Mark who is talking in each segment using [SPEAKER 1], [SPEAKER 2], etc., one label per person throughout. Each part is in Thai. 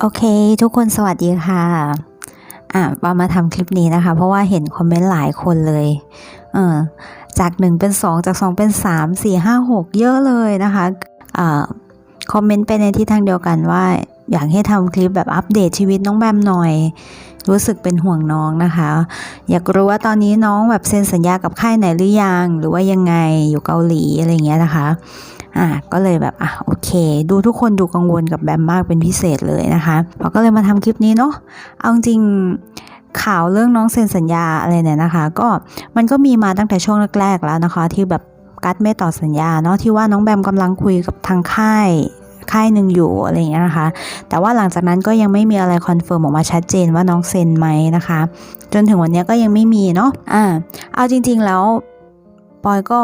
[SPEAKER 1] โอเค ทุกคนสวัสดีค่ะ อะปามาทำคลิปนี้นะคะ เพราะว่าเห็นคอมเมนต์หลายคนเลย เออจากหนึ่งเป็นสองจากสองเป็นสามสี่ห้าหกเยอะเลยนะคะอ่าคอมเมนต์ไปในทิศทางเดียวกันว่า อยากให้ทำคลิปแบบอัปเดตชีวิตน้องแบมหน่อย รู้สึกเป็นห่วงน้องนะคะ อยากรู้ว่าตอนนี้น้องแบบเซ็นสัญญากับค่ายไหนหรือยัง หรือว่ายังไงอยู่เกาหลีอะไรเงี้ยนะคะอะก็เลยแบบอะโอเค ดูทุกคนดูกังวลกับแบมมากเป็นพิเศษเลยนะคะเราก็เลยมาทำคลิปนี้เนาะเอาจริงข่าวเรื่องน้องเซ็นสัญญาอะไรเนี่ยนะคะ ก็มันก็มีมาตั้งแต่ช่วงแรกๆแล้วนะคะ ที่แบบกัดไม่ต่อสัญญาเนาะที่ว่าน้องแบมกำลังคุยกับทางค่าย ค่ายหนึ่งอยู่อะไรอย่างเงี้ยนะคะ แต่ว่าหลังจากนั้นก็ยังไม่มีอะไรคอนเฟิร์มออกมาชัดเจนว่าน้องเซ็นไหมนะคะ จนถึงวันนี้ก็ยังไม่มีเนาะอ่าเอาจริง ๆแล้วปอยก็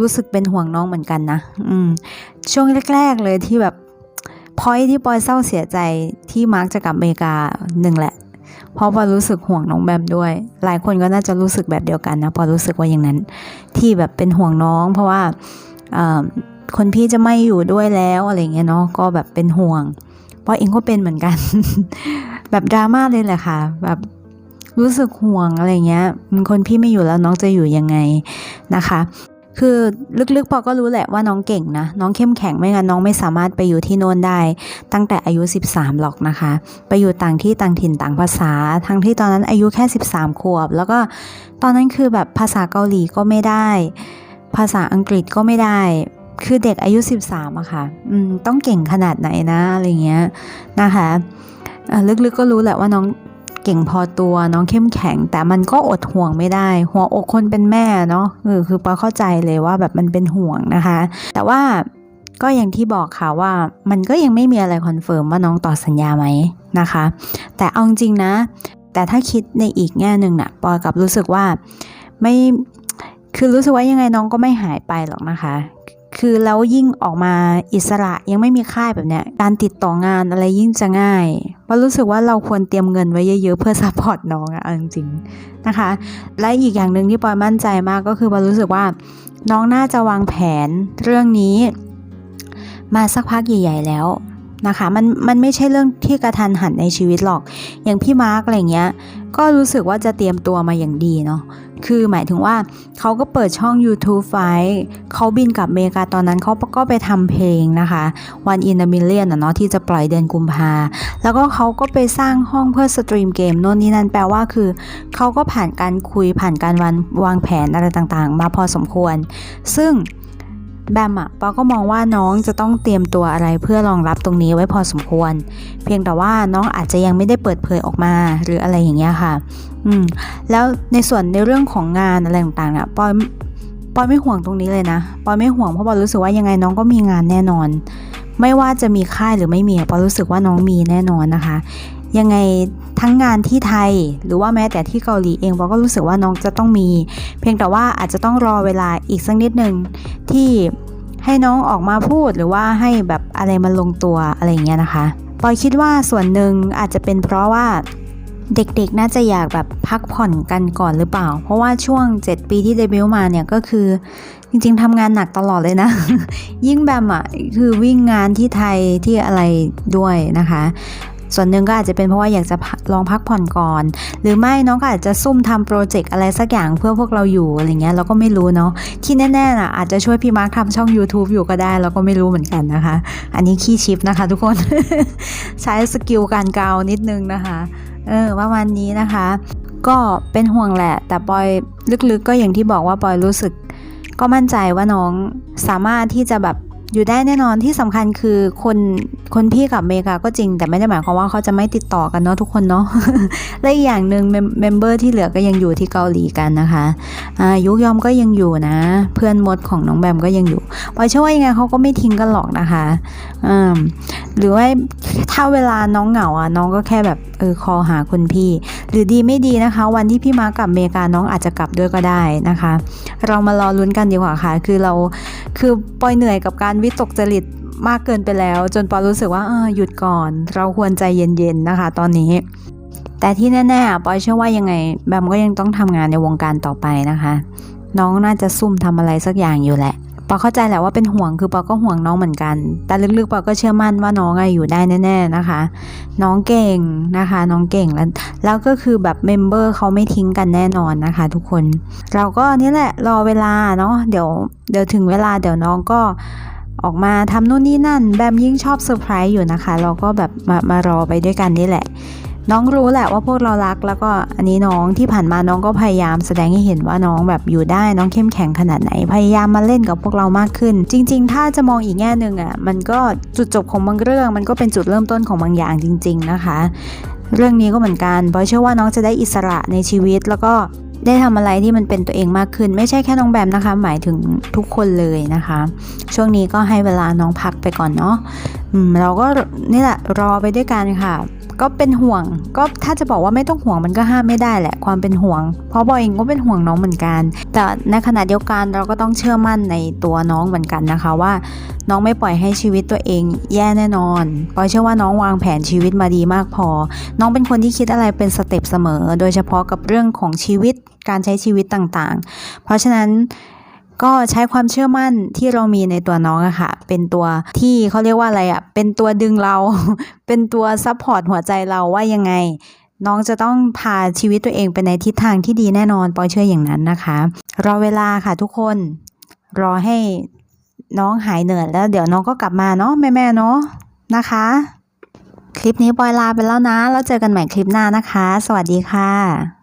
[SPEAKER 1] รู้สึกเป็นห่วงน้องเหมือนกันนะอืมช่วงแรก ๆ เลยที่แบบพอยที่ปอยเศร้าเสียใจที่มาร์กจะกลับอเมริกาหนึ่งแหละเพราะปอยรู้สึกห่วงน้องแบมด้วย หลายคนก็น่าจะรู้สึกแบบเดียวกันนะปอยรู้สึกว่าอย่างนั้น ที่แบบเป็นห่วงน้อง เพราะว่าอ่อ คนพี่จะไม่อยู่ด้วยแล้วอะไรเงี้ยเนาะก็แบบเป็นห่วงปอยเองก็เป็นเหมือนกัน แบบดราม่าเลยแหละค่ะ แบบรู้สึกห่วงอะไรเงี้ยคนพี่ไม่อยู่แล้วน้องจะอยู่ยังไงนะคะ คือลึกๆปอก็รู้แหละว่าน้องเก่งนะ น้องเข้มแข็งไม่งั้นน้องไม่สามารถไปอยู่ที่โน่นได้ ตั้งแต่อายุ 13 หรอกนะคะ ไปอยู่ต่างที่ต่างถิ่นต่างภาษา ทั้งที่ตอนนั้นอายุแค่ 13 ขวบ แล้วก็ตอนนั้นคือแบบภาษาเกาหลีก็ไม่ได้ ภาษาอังกฤษก็ไม่ได้ คือเด็กอายุ 13อะค่ะอืมต้องเก่งขนาดไหนนะอะไรเงี้ยนะคะอะลึกๆก็รู้แหละว่าน้องเก่งพอตัวน้องเข้มแข็ง แต่มันก็อดห่วงไม่ได้ หัวอกคนเป็นแม่เนาะเออคือปอเข้าใจเลยว่าแบบมันเป็นห่วงนะคะ แต่ว่าก็อย่างที่บอกค่ะว่ามันก็ยังไม่มีอะไรคอนเฟิร์มว่าน้องต่อสัญญาไหมนะคะ แต่เอาจริงนะ แต่ถ้าคิดในอีกแง่หนึ่งน่ะปอยกับรู้สึกว่าไม่คือรู้สึกว่ายังไงน้องก็ไม่หายไปหรอกนะคะ คือแล้วยิ่งออกมาอิสระยังไม่มีค่ายแบบเนี้ยการติดต่องานอะไรยิ่งจะง่ายปอยรู้สึกว่าเราควรเตรียมเงินไว้เยอะๆเพื่อซัพพอร์ตน้องอะอจริงๆนะคะ และอีกอย่างหนึ่งที่ปอยมั่นใจมากก็คือปอยรู้สึกว่าน้องน่าจะวางแผนเรื่องนี้ มาสักพักใหญ่ ๆ แล้วนะคะมันมันไม่ใช่เรื่องที่กระทันหันในชีวิตหรอก อย่างพี่มาร์กอะไรเงี้ยก็รู้สึกว่าจะเตรียมตัวมาอย่างดีเนาะ คือหมายถึงว่าเขาก็เปิดช่อง YouTube ไว้เขาบินกลับเมกาตอนนั้นเขาก็ไปทำเพลงนะคะ One in a Million เนาะที่จะปล่อยเดือนกุมภาแล้วก็เขาก็ไปสร้างห้องเพื่อสตรีมเกมโน่นนี่นั่นแปลว่าคือเขาก็ผ่านการคุยผ่านการวันวางแผนอะไรต่างๆ มาพอสมควร ซึ่ง แบมอะปอก็มองว่าน้องจะต้องเตรียมตัวอะไรเพื่อรองรับตรงนี้ไว้พอสมควร เพียงแต่ว่าน้องอาจจะยังไม่ได้เปิดเผยออกมาหรืออะไรอย่างเงี้ยค่ะ อืม แล้วในส่วนในเรื่องของงานอะไรต่างๆเนี่ยปอยปอยไม่ห่วงตรงนี้เลยนะปอยไม่ห่วงเพราะปอยรู้สึกว่ายังไงน้องก็มีงานแน่นอน ไม่ว่าจะมีค่ายหรือไม่มีปอยรู้สึกว่าน้องมีแน่นอนนะคะ ยังไงทั้งงานที่ไทยหรือว่าแม้แต่ที่เกาหลีเองปอยก็รู้สึกว่าน้องจะต้องมี เพียงแต่ว่าอาจจะต้องรอเวลาอีกสักนิดหนึ่งที่ให้น้องออกมาพูดหรือว่าให้แบบอะไรมันลงตัวอะไรอย่างเงี้ยนะคะปอยคิดว่าส่วนหนึ่งอาจจะเป็นเพราะว่าเด็กๆ น่าจะอยากแบบพักผ่อนกันก่อนหรือเปล่า เพราะว่าช่วง 7 ปีที่เดบิวต์มาเนี่ยก็คือจริงๆทำงานหนักตลอดเลยนะ ยิ่งแบมอะคือวิ่งงานที่ไทยที่อะไรด้วยนะคะ ส่วนหนึ่งก็อาจจะเป็นเพราะว่าอยากจะลองพักผ่อนก่อน หรือไม่น้องก็อาจจะซุ่มทำโปรเจกต์อะไรสักอย่างเพื่อพวกเราอยู่อะไรเงี้ยเราก็ไม่รู้เนาะที่แน่ๆน่ะอาจจะช่วยพี่มาร์คทำช่อง YouTube อยู่ก็ได้เราก็ไม่รู้เหมือนกันนะคะ อันนี้ขี้ชิปนะคะ ทุกคน ใช้สกิลการกาวนิดนึงนะคะเออประมาณนี้นะคะ ก็เป็นห่วงแหละ แต่ปอยลึกๆก็อย่างที่บอกว่าปอยรู้สึก ก็มั่นใจว่าน้องสามารถที่จะแบบ อยู่ได้แน่นอนที่สำคัญคือคนคนพี่กับเมกาก็จริง แต่ไม่ได้หมายความว่าเขาจะไม่ติดต่อกันเนาะทุกคนเนาะและอีกอย่างหนึ่งเมมเบอร์ที่เหลือก็ยังอยู่ที่เกาหลีกันนะคะอ่ายุกยอมก็ยังอยู่นะ เพื่อนมดของน้องแบมก็ยังอยู่ปอยเชื่อว่ายังไงเขาก็ไม่ทิ้งกันหรอกนะคะอืมหรือว่าถ้าเวลาน้องเหงาอะน้องก็แค่แบบเออคอหาคุณพี่ หรือดีไม่ดีนะคะ วันที่พี่มากลับเมกาน้องอาจจะกลับด้วยก็ได้นะคะ เรามารอลุ้นกันดีกว่าค่ะ คือเรา คือปอยเหนื่อยกับการวิตกจริตมากเกินไปแล้ว จนปอยรู้สึกว่าเออหยุดก่อน เราควรใจเย็นๆนะคะ ตอนนี้ แต่ที่แน่ๆปอยเชื่อว่ายังไงแบมก็ยังต้องทำงานในวงการต่อไปนะคะ น้องน่าจะซุ่มทำอะไรสักอย่างอยู่แหละ ปอเข้าใจแหละว่าเป็นห่วงคือปอก็ห่วงน้องเหมือนกัน แต่ลึกๆปอก็เชื่อมั่นว่าน้องอะอยู่ได้แน่ๆนะคะ น้องเก่งนะคะ น้องเก่งแล้วแล้วก็คือแบบเมมเบอร์เขาไม่ทิ้งกันแน่นอนนะคะ ทุกคน เราก็นี่แหละรอเวลาเนาะเดี๋ยวเดี๋ยวถึงเวลาเดี๋ยวน้องก็ออกมาทำนู่นนี่นั่น แบมยิ่งชอบเซอร์ไพรส์อยู่นะคะ เราก็แบบมามารอไปด้วยกันนี่แหละ น้องรู้แหละว่าพวกเรารักแล้วก็อันนี้น้องที่ผ่านมาน้องก็พยายามแสดงให้เห็นว่าน้องแบบอยู่ได้น้องเข้มแข็งขนาดไหน พยายามมาเล่นกับพวกเรามากขึ้น จริง ๆ ถ้าจะมองอีกแง่หนึ่งอะมันก็จุดจบของบางเรื่อง มันก็เป็นจุดเริ่มต้นของบางอย่างจริง ๆ นะคะ เรื่องนี้ก็เหมือนกันเพราะเชื่อว่าน้องจะได้อิสระในชีวิตแล้วก็ได้ทำอะไรที่มันเป็นตัวเองมากขึ้น ไม่ใช่แค่น้องแบมนะคะ หมายถึงทุกคนเลยนะคะ ช่วงนี้ก็ให้เวลาน้องพักไปก่อนเนาะ เราก็นี่แหละรอไปด้วยกันค่ะ ก็เป็นห่วง ก็ถ้าจะบอกว่าไม่ต้องห่วงมันก็ห้ามไม่ได้แหละความเป็นห่วง เพราะบอยเองก็เป็นห่วงน้องเหมือนกัน แต่ในขณะเดียวกันเราก็ต้องเชื่อมั่นในตัวน้องเหมือนกันนะคะว่า น้องไม่ปล่อยให้ชีวิตตัวเองแย่แน่นอนปอยเชื่อว่าน้องวางแผนชีวิตมาดีมากพอ น้องเป็นคนที่คิดอะไรเป็นสเต็ปเสมอ โดยเฉพาะกับเรื่องของชีวิตการใช้ชีวิตต่างๆ เพราะฉะนั้น ก็ใช้ความเชื่อมั่นที่เรามีในตัวน้องอะค่ะ เป็นตัวที่เขาเรียกว่าอะไรอะเป็นตัวดึงเรา เป็นตัวซัพพอร์ตหัวใจเราว่ายังไง น้องจะต้องพาชีวิตตัวเองไปในทิศทางที่ดีแน่นอนปอยเชื่ออย่างนั้นนะคะ รอเวลาค่ะทุกคน รอให้น้องหายเหนื่อยแล้ว เดี๋ยวน้องก็กลับมาเนาะแม่ๆเนาะนะคะ คลิปนี้ปอยลาไปแล้วนะ แล้วเจอกันใหม่คลิปหน้านะคะ สวัสดีค่ะ